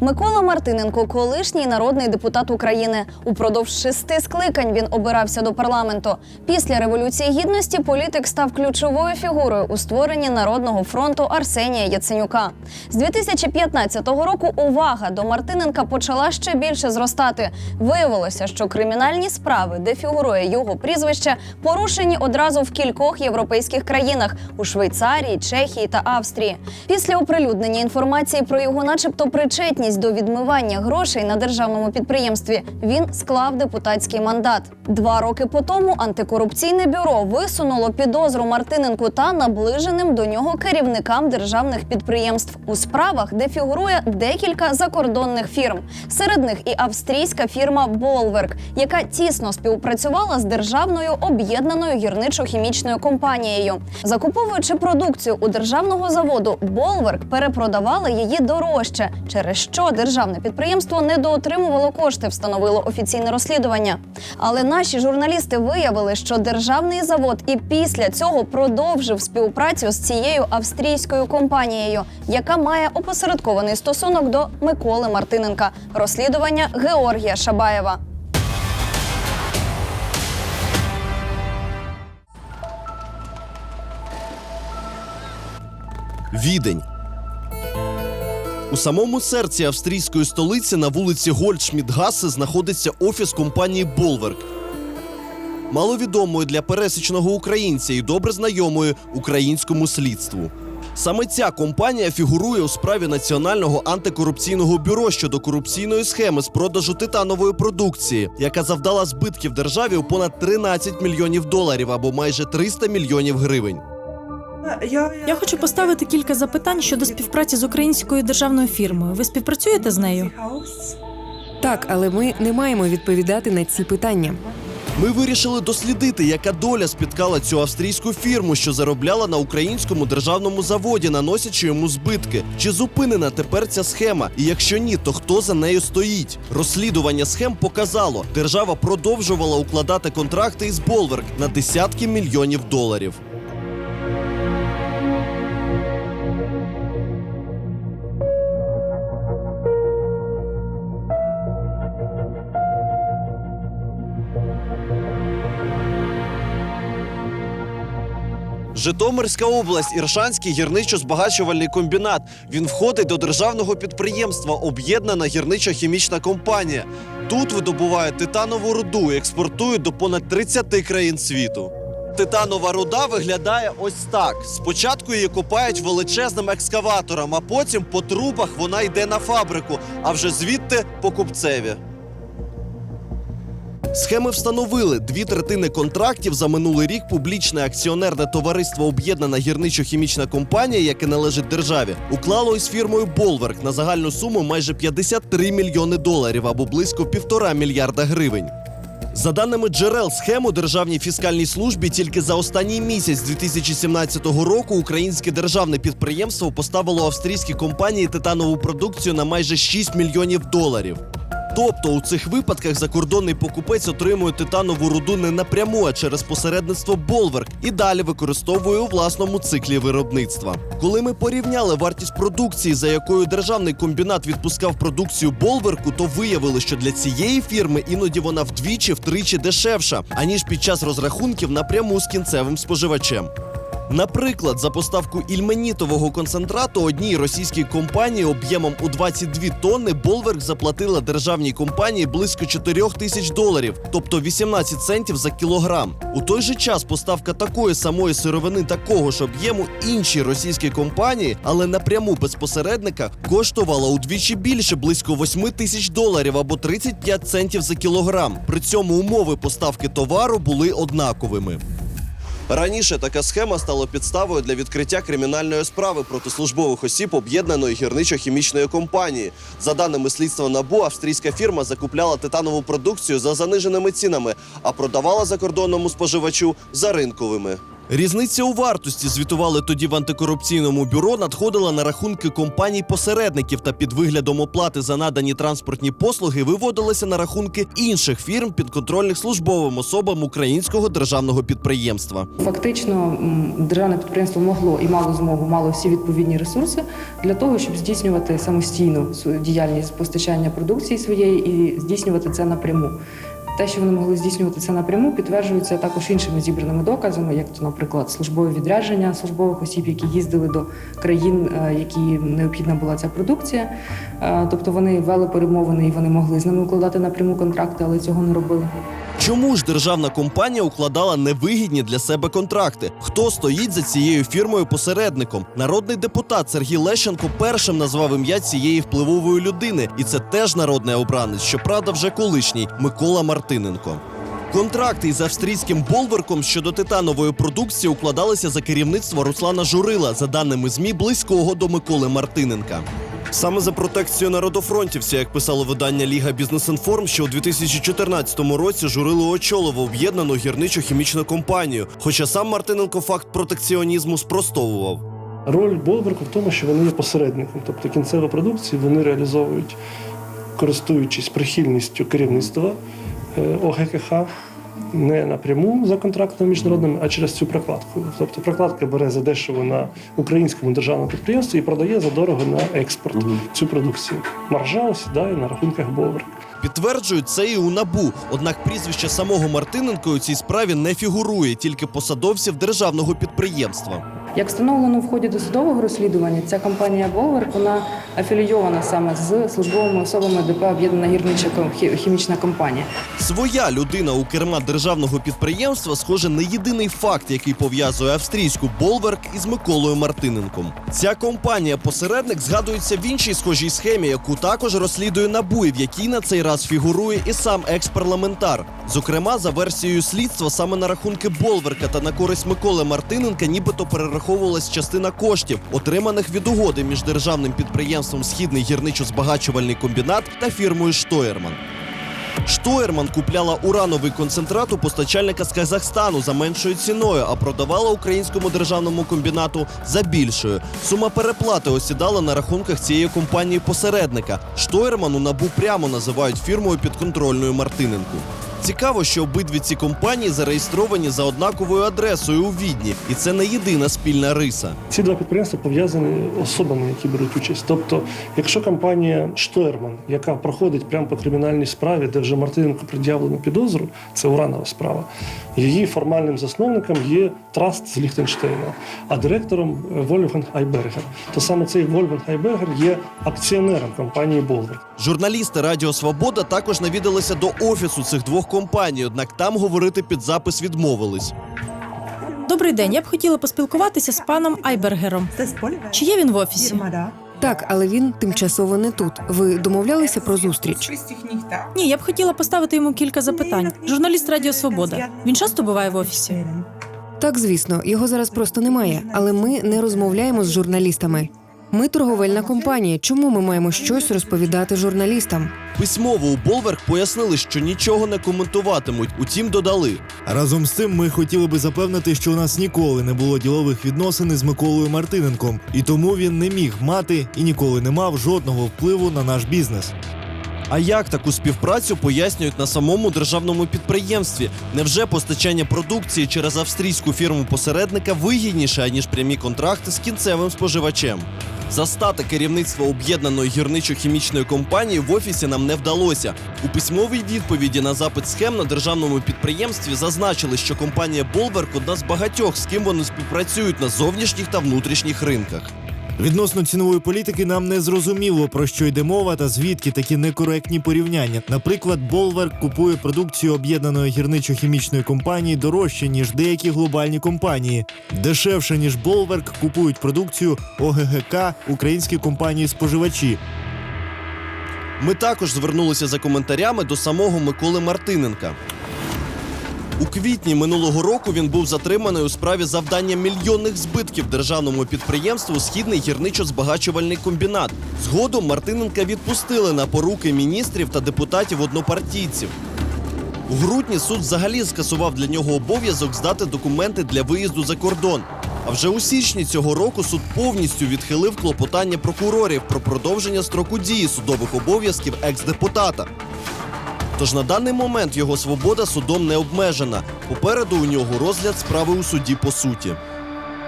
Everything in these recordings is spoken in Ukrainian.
Микола Мартиненко, колишній народний депутат України. Упродовж шести скликань він обирався до парламенту. Після революції гідності політик став ключовою фігурою у створенні народного фронту Арсенія Яценюка. З 2015 року увага до Мартиненка почала ще більше зростати. Виявилося, що кримінальні справи, де фігурує його прізвище, порушені одразу в кількох європейських країнах у Швейцарії, Чехії та Австрії. Після оприлюднення інформації про його, начебто, причетність до відмивання грошей на державному підприємстві, він склав депутатський мандат. Два роки по тому антикорупційне бюро висунуло підозру Мартиненку та наближеним до нього керівникам державних підприємств у справах, де фігурує декілька закордонних фірм. Серед них і австрійська фірма Болверк, яка тісно співпрацювала з державною об'єднаною гірничо-хімічною компанією. Закуповуючи продукцію у державного заводу, Болверк перепродавала її дорожче, через що державне підприємство недоотримувало кошти, встановило офіційне розслідування. Але наші журналісти виявили, що державний завод і після цього продовжив співпрацю з цією австрійською компанією, яка має опосередкований стосунок до Миколи Мартиненка. Розслідування Георгія Шабаєва. Відень. У самому серці австрійської столиці на вулиці Гольдшмідгасе знаходиться офіс компанії Болверк. Маловідомої для пересічного українця і добре знайомої українському слідству. Саме ця компанія фігурує у справі Національного антикорупційного бюро щодо корупційної схеми з продажу титанової продукції, яка завдала збитків державі у понад 13 мільйонів доларів або майже 300 мільйонів гривень. Я хочу поставити кілька запитань щодо співпраці з українською державною фірмою. Ви співпрацюєте з нею? Так, але ми не маємо відповідати на ці питання. Ми вирішили дослідити, яка доля спіткала цю австрійську фірму, що заробляла на українському державному заводі, наносячи йому збитки. Чи зупинена тепер ця схема? І якщо ні, то хто за нею стоїть? Розслідування схем показало, держава продовжувала укладати контракти із Болверк на десятки мільйонів доларів. Житомирська область, Іршанський гірничо-збагачувальний комбінат. Він входить до державного підприємства Об'єднана гірничо-хімічна компанія. Тут видобувають титанову руду експортують до понад 30 країн світу. Титанова руда виглядає ось так: спочатку її копають величезним екскаватором, а потім по трубах вона йде на фабрику, а вже звідти по купцеві. Схеми встановили дві третини контрактів за минулий рік. Публічне акціонерне товариство Об'єднана гірничо-хімічна компанія, яке належить державі, уклало із фірмою Болверк на загальну суму майже 53 мільйони доларів або близько півтора мільярда гривень. За даними джерел схему державній фіскальній службі, тільки за останній місяць 2017 року українське державне підприємство поставило австрійській компанії титанову продукцію на майже 6 мільйонів доларів. Тобто у цих випадках закордонний покупець отримує титанову руду не напряму, а через посередництво Болверк і далі використовує у власному циклі виробництва. Коли ми порівняли вартість продукції, за якою державний комбінат відпускав продукцію Болверку, то виявили, що для цієї фірми іноді вона вдвічі-втричі дешевша, аніж під час розрахунків напряму з кінцевим споживачем. Наприклад, за поставку ільменітового концентрату одній російській компанії об'ємом у 22 тонни Болверк заплатила державній компанії близько 4 тисяч доларів, тобто 18 центів за кілограм. У той же час поставка такої самої сировини такого ж об'єму іншій російській компанії, але напряму без посередника, коштувала удвічі більше близько 8 тисяч доларів або 35 центів за кілограм. При цьому умови поставки товару були однаковими. Раніше така схема стала підставою для відкриття кримінальної справи проти службових осіб об'єднаної гірничо-хімічної компанії. За даними слідства НАБУ, австрійська фірма закупляла титанову продукцію за заниженими цінами, а продавала закордонному споживачу за ринковими. Різниця у вартості звітували тоді в антикорупційному бюро, надходила на рахунки компаній-посередників та під виглядом оплати за надані транспортні послуги виводилася на рахунки інших фірм підконтрольних службовим особам українського державного підприємства. Фактично, державне підприємство могло і мало змогу, мало всі відповідні ресурси для того, щоб здійснювати самостійно свою діяльність постачання продукції своєї і здійснювати це напряму. Те, що вони могли здійснювати це напряму, підтверджується також іншими зібраними доказами, як то, наприклад, службове відрядження службових осіб, які їздили до країн, е, які необхідна була ця продукція. Е, Тобто вони вели перемовини і вони могли з ними укладати напряму контракти, але цього не робили. Чому ж державна компанія укладала невигідні для себе контракти? Хто стоїть за цією фірмою посередником? Народний депутат Сергій Лещенко першим назвав ім'я цієї впливової людини, і це теж народний обранець, щоправда, вже колишній Микола Мартиненко. Контракти із австрійським болверком щодо титанової продукції укладалися за керівництва Руслана Журила, за даними змі близького до Миколи Мартиненка. Саме за протекцію народофронтівця, як писало видання Ліга Бізнес-Інформ, що у 2014 році Журило очолив об'єднану гірничо-хімічну компанію. Хоча сам Мартиненко факт протекціонізму спростовував. Роль Болберку в тому, що вони є посередником, тобто кінцеву продукцію вони реалізовують, користуючись прихильністю керівництва е, ОГКХ, не напряму за контрактами міжнародними, а через цю прокладку. Тобто прокладка бере за дешево на українському державному підприємстві і продає за дорого на експорт цю продукцію. Маржа осідає на рахунках Бовер. Підтверджують це і у набу. Однак прізвище самого Мартиненко у цій справі не фігурує, тільки посадовців державного підприємства. Як встановлено в ході досудового розслідування, ця компанія Болверк вона афілійована саме з службовими особами ДП Об'єднана гірнича хімічна компанія. Своя людина у керма державного підприємства, схоже, не єдиний факт, який пов'язує австрійську Болверк із Миколою Мартиненком. Ця компанія-посередник згадується в іншій схожій схемі, яку також розслідує НАБУ, в якій на цей раз фігурує і сам екс-парламентар. Зокрема, за версією слідства, саме на рахунки Болверка та на користь Миколи Мартиненка, нібито перераховувалась частина коштів, отриманих від угоди між державним підприємством Східний гірничо-збагачувальний комбінат та фірмою Штоєрман. Штоєрман купляла урановий концентрат у постачальника з Казахстану за меншою ціною, а продавала українському державному комбінату за більшою. Сума переплати осідала на рахунках цієї компанії посередника. Штоєрман у набу прямо називають фірмою підконтрольною Мартиненку. Цікаво, що обидві ці компанії зареєстровані за однаковою адресою у Відні, і це не єдина спільна риса. Ці два підприємства пов'язані особами, які беруть участь. Тобто, якщо компанія Штойрман, яка проходить прямо по кримінальній справі, де вже Мартиненко пред'явлено підозру, це уранова справа. Її формальним засновником є траст з Ліхтенштейна, а директором е, Вольфганг Айбергер. То саме цей Вольфганг Айбергер є акціонером компанії Болвер. Журналісти Радіо Свобода також навідалися до офісу цих двох компаній, однак там говорити під запис відмовились. Добрий день. Я б хотіла поспілкуватися з паном Айбергером. Чи є він в офісі? Так, але він тимчасово не тут. Ви домовлялися про зустріч? Ні, я б хотіла поставити йому кілька запитань. Журналіст Радіо Свобода. Він часто буває в офісі. Так, звісно, його зараз просто немає, але ми не розмовляємо з журналістами. Ми торговельна компанія. Чому ми маємо щось розповідати журналістам? Письмово у Болверк пояснили, що нічого не коментуватимуть, утім додали. Разом з цим ми хотіли би запевнити, що у нас ніколи не було ділових відносин із Миколою Мартиненком, і тому він не міг мати і ніколи не мав жодного впливу на наш бізнес. А як таку співпрацю пояснюють на самому державному підприємстві? Невже постачання продукції через австрійську фірму посередника вигідніше, аніж прямі контракти з кінцевим споживачем? Застати керівництво об'єднаної гірничо-хімічної компанії в офісі нам не вдалося. У письмовій відповіді на запит схем на державному підприємстві зазначили, що компанія Болверк одна з багатьох, з ким вони співпрацюють на зовнішніх та внутрішніх ринках. Відносно цінової політики нам не зрозуміло про що йде мова та звідки такі некоректні порівняння. Наприклад, Болверк купує продукцію об'єднаної гірничо-хімічної компанії дорожче ніж деякі глобальні компанії. Дешевше ніж Болверк купують продукцію ОГГК українські компанії споживачі. Ми також звернулися за коментарями до самого Миколи Мартиненка. У квітні минулого року він був затриманий у справі завдання мільйонних збитків державному підприємству Східний гірничо-збагачувальний комбінат. Згодом Мартиненка відпустили на поруки міністрів та депутатів однопартійців. У грудні суд взагалі скасував для нього обов'язок здати документи для виїзду за кордон. А вже у січні цього року суд повністю відхилив клопотання прокурорів про продовження строку дії судових обов'язків екс-депутата. Тож на даний момент його свобода судом не обмежена. Попереду у нього розгляд справи у суді по суті.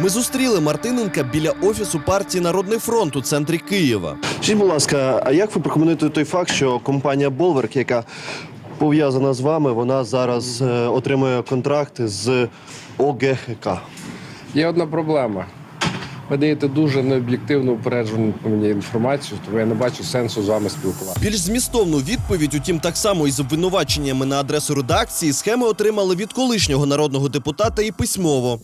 Ми зустріли Мартиненка біля офісу партії Народний фронт у центрі Києва. Скажіть, будь ласка, а як ви прокоментуєте той факт, що компанія Болверк, яка пов'язана з вами, вона зараз е, отримує контракти з ОГХК? Є одна проблема. Ви даєте дуже необ'єктивну упереджену мені інформацію, тому я не бачу сенсу з вами спілкуватися. Більш змістовну відповідь, утім, так само із обвинуваченнями на адресу редакції, схеми отримали від колишнього народного депутата і письмово.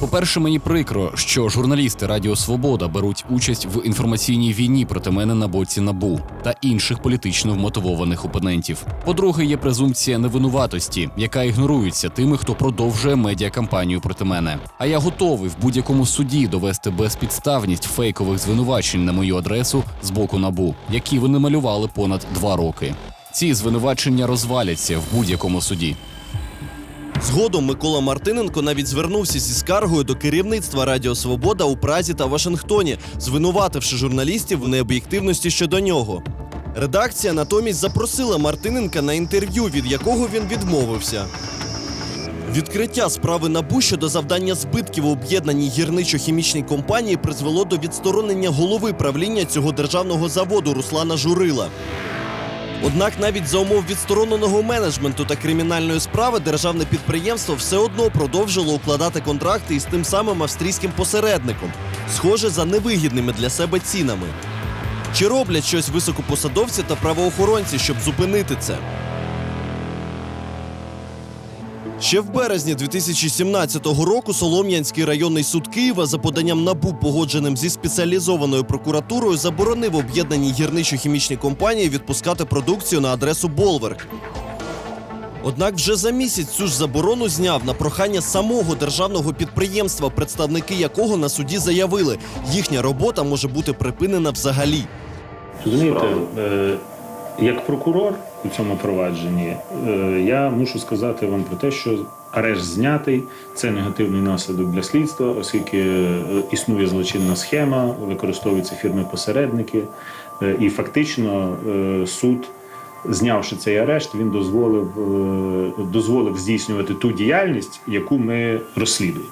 По-перше, мені прикро, що журналісти Радіо Свобода беруть участь в інформаційній війні проти мене на боці набу та інших політично вмотивованих опонентів. По-друге, є презумпція невинуватості, яка ігнорується тими, хто продовжує медіакампанію проти мене. А я готовий в будь-якому суді довести безпідставність фейкових звинувачень на мою адресу з боку набу, які вони малювали понад два роки. Ці звинувачення розваляться в будь-якому суді. Згодом Микола Мартиненко навіть звернувся зі скаргою до керівництва Радіо Свобода у Празі та Вашингтоні, звинувативши журналістів в необ'єктивності щодо нього. Редакція натомість запросила Мартиненка на інтерв'ю, від якого він відмовився. Відкриття справи НАБУ щодо завдання збитків у об'єднаній гірничо-хімічній компанії призвело до відсторонення голови правління цього державного заводу Руслана Журила. Однак навіть за умов відстороненого менеджменту та кримінальної справи державне підприємство все одно продовжило укладати контракти із тим самим австрійським посередником, схоже за невигідними для себе цінами. Чи роблять щось високопосадовці та правоохоронці, щоб зупинити це? Ще в березні 2017 року Солом'янський районний суд Києва за поданням НАБУ, погодженим зі спеціалізованою прокуратурою, заборонив об'єднаній гірничо-хімічній компанії відпускати продукцію на адресу Болверк. Однак вже за місяць цю ж заборону зняв на прохання самого державного підприємства, представники якого на суді заявили, їхня робота може бути припинена взагалі. Розумієте, е, як прокурор у цьому провадженні, е, я мушу сказати вам про те, що арешт знятий це негативний наслідок для слідства, оскільки е, існує злочинна схема, використовуються фірми-посередники, е, і фактично суд. Знявши цей арешт, він дозволив, дозволив здійснювати ту діяльність, яку ми розслідуємо.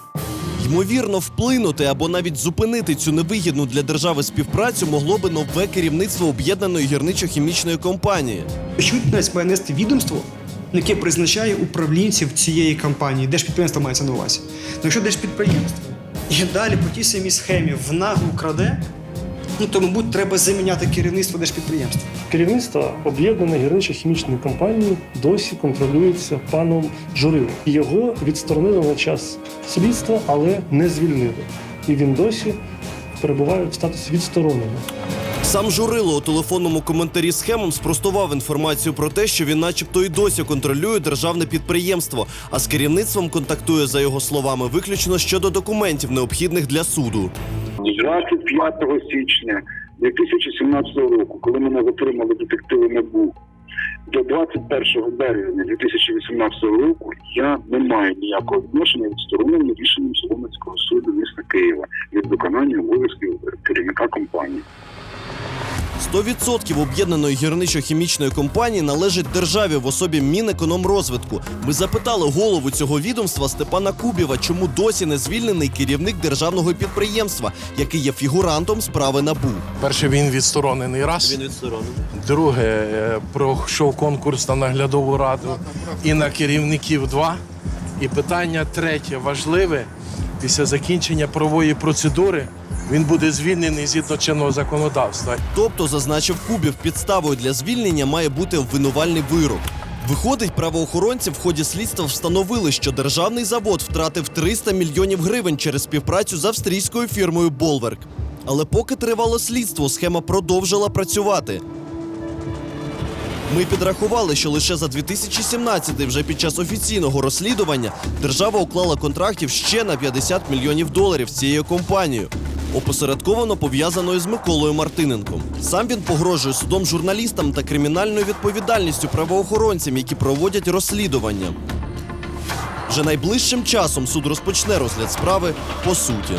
Ймовірно, вплинути або навіть зупинити цю невигідну для держави співпрацю могло би нове керівництво об'єднаної гірничо-хімічної компанії. Відповідальність має нести відомство, яке призначає управлінців цієї компанії, держпідприємство мається на увазі. Ну, якщо держпідприємство і далі по тій самій схемі в наглу краде, ну то, мабуть, треба заміняти керівництво держпідприємства. Керівництво об'єднаної гірничо-хімічної компанії досі контролюється паном Журилом. Його відсторонили на час слідства, але не звільнили. І він досі перебуває в статусі відстороненого. Сам Журило у телефонному коментарі схемам спростував інформацію про те, що він, начебто, і досі контролює державне підприємство, а з керівництвом контактує, за його словами, виключно щодо документів, необхідних для суду. 25 січня 2017 року, коли мене затримали детективи НАБУ, до 21 березня 2018 року я не маю ніякого відношення відсторонення рішенням Соломенського суду міста Києва від виконання обов'язків керівника компанії. 100% об'єднаної гірничо-хімічної компанії належить державі в особі Мінекономрозвитку. Ми запитали голову цього відомства Степана Кубєва, чому досі не звільнений керівник державного підприємства, який є фігурантом справи НАБУ. Перше, він відсторонений раз. Він відсторонений. Друге, е, пройшов конкурс на наглядову раду і на керівників два. І питання третє важливе. Після закінчення правової процедури він буде звільнений згідно чинного законодавства. Тобто, зазначив Кубів, підставою для звільнення має бути обвинувальний вирок. Виходить, правоохоронці в ході слідства встановили, що державний завод втратив 300 мільйонів гривень через співпрацю з австрійською фірмою Болверк. Але поки тривало слідство, схема продовжила працювати. Ми підрахували, що лише за 2017, вже під час офіційного розслідування, держава уклала контрактів ще на 50 мільйонів доларів з цією компанією. Опосередковано пов'язаною з Миколою Мартиненком. Сам він погрожує судом журналістам та кримінальною відповідальністю правоохоронцям, які проводять розслідування. Вже найближчим часом суд розпочне розгляд справи по суті.